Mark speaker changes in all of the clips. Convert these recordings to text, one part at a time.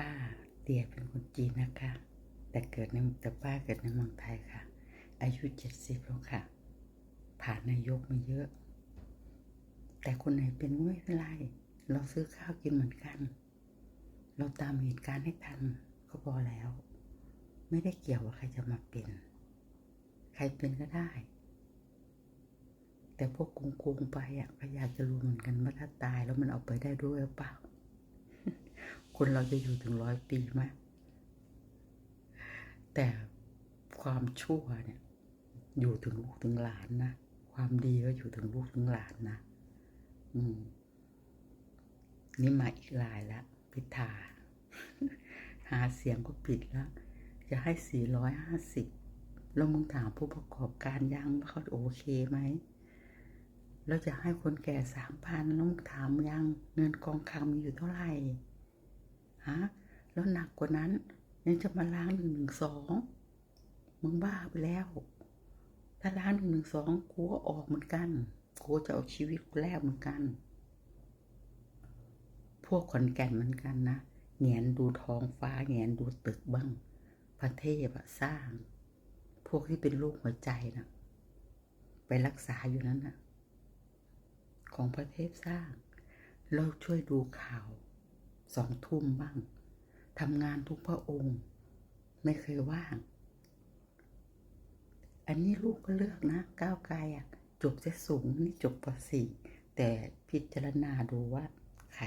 Speaker 1: ป้าเตียเป็นคนจีนนะคะ แต่เกิดในแต่ป้าเกิดในเมืองไทยค่ะ อายุเจ็ดสิบแล้วค่ะ ผ่านนายกมาเยอะ แต่คนไหนเป็นก็ไม่เป็นไร เราซื้อข้าวกินเหมือนกัน เราตามเหตุการณ์ให้ทันก็พอแล้ว ไม่ได้เกี่ยวว่าใครจะมาเป็น ใครเป็นก็ได้ แต่พวกกุงกุงไปอะก็อยากจะรู้เหมือนกันว่าถ้าตายแล้วมันเอาไปได้ด้วยหรือเปล่า คนเราจะอยู่ถึงร้อยปีไหมแต่ความชั่วเนี่ย อยู่ถึงลูกถึงหลานนะ ความดีก็อยู่ถึงลูกถึงหลานนะ อืม นี่มาอีกลายล้วพิธา หาเสียงก็ปิดแล้วจะให้สี่ร้อยห้าสิบแล้วมึงถามผู้ประกอบการยังว่าเขาโอเคไหมแล้วจะให้คนแก่สามพันแล้วมึงถามยังเงินกองคลังมีอยู่เท่าไหร่ ฮะแล้วหนักกว่านั้นยังจะมาล้างหนึ่งหนึ่งสองมึงบ้าไปแล้ว ถ้าล้างหนึ่งหนึ่งสองกูก็ออกเหมือนกันกูจะเอาชีวิตกูแลกเหมือนกัน พวกขอนแก่นเหมือนกันนะแงนดูท้องฟ้าแงนดูตึกบ้าง พระเทพอะสร้าง พวกที่เป็นโรคหัวใจนะไปรักษาอยู่นั้นนะของพระเทพสร้าง เราช่วยดูข่าว สองทุ่มบ้างทำงานทุกพระองค์ ไม่เคยว่าง อันนี้ลูกก็เลือกนะก้าวไกลอะ จบจะสูงนี่จบปสี่แต่พิจารณาดูว่าใคร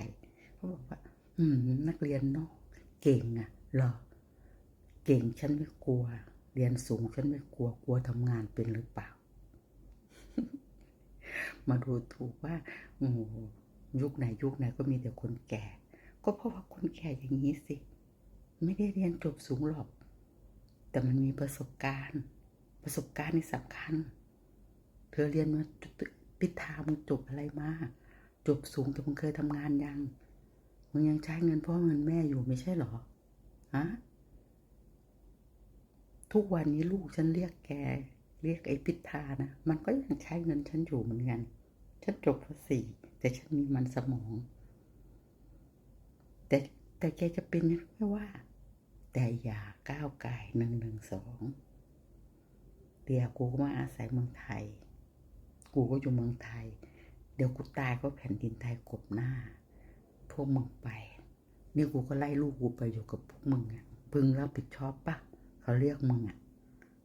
Speaker 1: เขาบอกว่า อืม นักเรียนนอกเก่งอะเหรอ เก่งฉันไม่กลัว เรียนสูงฉันไม่กลัวกลัวทำงานเป็นหรือเปล่า มาดูถูกว่าโอ้ยุคไหนยุคไหนก็มีแต่คนแก่ ก็เพราะว่าคนแก่อย่างนี้สิ ไม่ได้เรียนจบสูงหรอก แต่มันมีประสบการณ์ ประสบการณ์นี่สำคัญ เธอเรียนมาพิธามึงจบอะไรมา จบสูงแต่มึงเคยทำงานยัง มึงยังใช้เงินพ่อเงินแม่อยู่ไม่ใช่หรอ ฮะ ทุกวันนี้ลูกฉันเรียกแก เรียกไอ้พิธานะ มันก็ยังใช้เงินฉันอยู่เหมือนกัน ฉันจบภาษีแต่ฉันมีมันสมอง แต่แต่แกจะเป็นไม่ว่า แต่อย่าก้าวไก่หนึ่งหนึ่งสองเดี๋ยวกูก็มาอาศัยเมืองไทย กูก็อยู่เมืองไทย เดี๋ยวกูตายก็แผ่นดินไทยกบหน้า พวกมึงไป นี่กูก็ไล่ลูกกูไปอยู่กับพวกมึงอะพึงรับผิดชอบปะเขาเรียกมึงอะ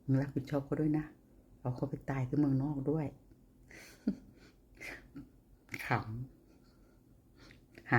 Speaker 1: มึงรับผิดชอบเขาด้วยนะ เอาเขาไปตายที่เมืองนอกด้วยขำหา